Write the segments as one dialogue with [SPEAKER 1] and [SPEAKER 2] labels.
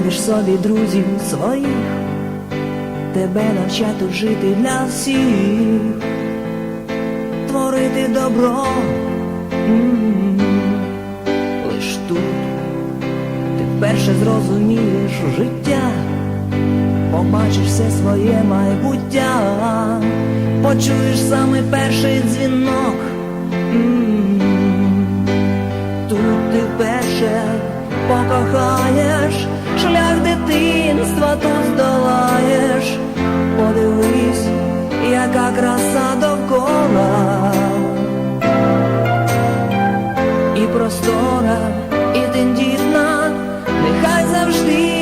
[SPEAKER 1] знайдеш собі друзів своїх, тебе навчать тут жити для всіх, творити добро. Лиш тут ти вперше зрозумієш життя, побачиш все своє майбуття, почуєш саме перший дзвінок. Тут ти вперше покохаєш, шлях дитинства тут здолаєш. Подивись, яка краса довкола і простора, і тендітна, нехай завжди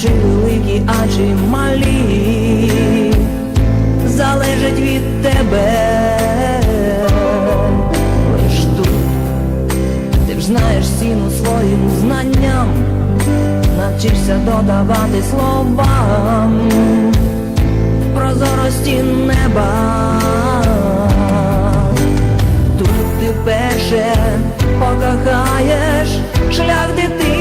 [SPEAKER 1] чи великі, а чи малі, залежить від тебе. Лиш тут ти ж знаєш ціну своїм знанням, навчишся додавати словам прозорості неба. Тут ти вперше покохаєш, шлях дитинства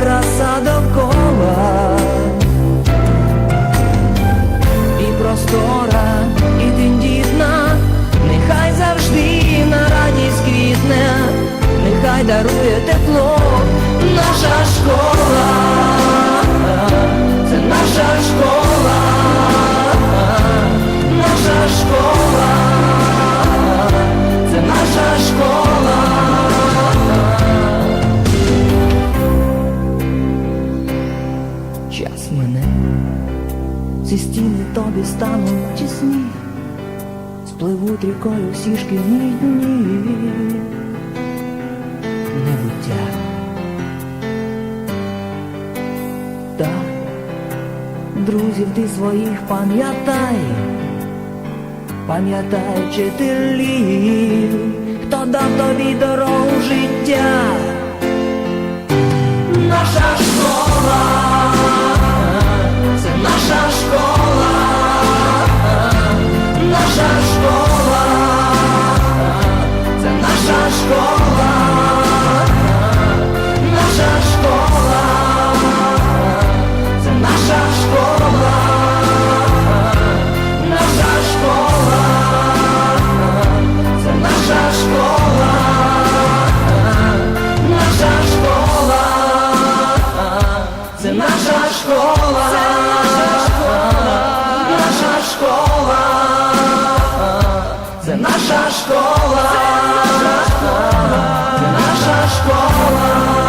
[SPEAKER 1] краса довкола, і простора, і тендітна, нехай завжди на радість квітне, нехай дарує тепло наша школа, Час мене, ці стіни тобі стануть тісні, спливуть рікою всі шкільні дні, небуття. Так, друзів ти своїх пам'ятай, пам'ятай вчителів, хто дав тобі дорогу життя. Наша школа, це наша школа, це наша школа, наша школа, це наша школа, це наша школа.